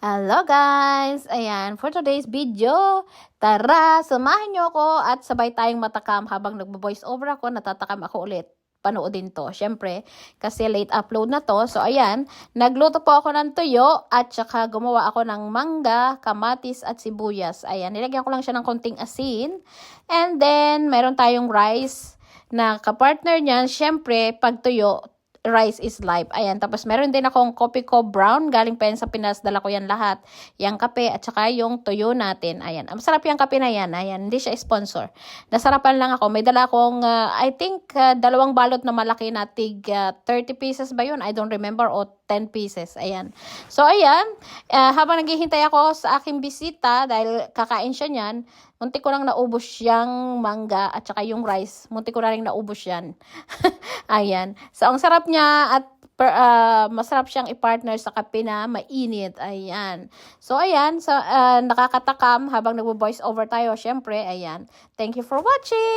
Hello guys! Ayan, for today's video, tara, samahan nyo ako at sabay tayong matakam habang nagbo-voice over ako, natatakam ako ulit. Panoodin to, syempre, kasi late upload na to. So, ayan, nagluto po ako ng tuyo at saka gumawa ako ng mangga, kamatis at sibuyas. Ayan, nilagyan ko lang siya ng konting asin. And then, meron tayong rice na kapartner niyan, syempre, pag tuyo, rice is life. Ayan, tapos meron din akong coffee ko brown, galing pa yan sa Pinas, dala ko yan lahat. Yung kape at saka yung tuyo natin. Ayan, ang sarap yung kape na yan. Ayan, hindi siya sponsor. Nasarapan lang ako. May dala akong, uh, I think, uh, dalawang balot na malaki na tig uh, 30 pieces ba yun? I don't remember. O 10 pieces. Ayan. So, ayan, uh, habang naghihintay ako sa aking bisita, dahil kakain siya niyan, munti ko lang naubos yung mangga at saka yung rice. Munti ko na rin naubos yan. ayan. So, ang sarap niya at per, ah, masarap siyang i-partner sa kape na mainit. Ayan. So, ayan. So, ah, nakakatakam habang nagvo-voice over tayo. Syempre, ayan. Thank you for watching!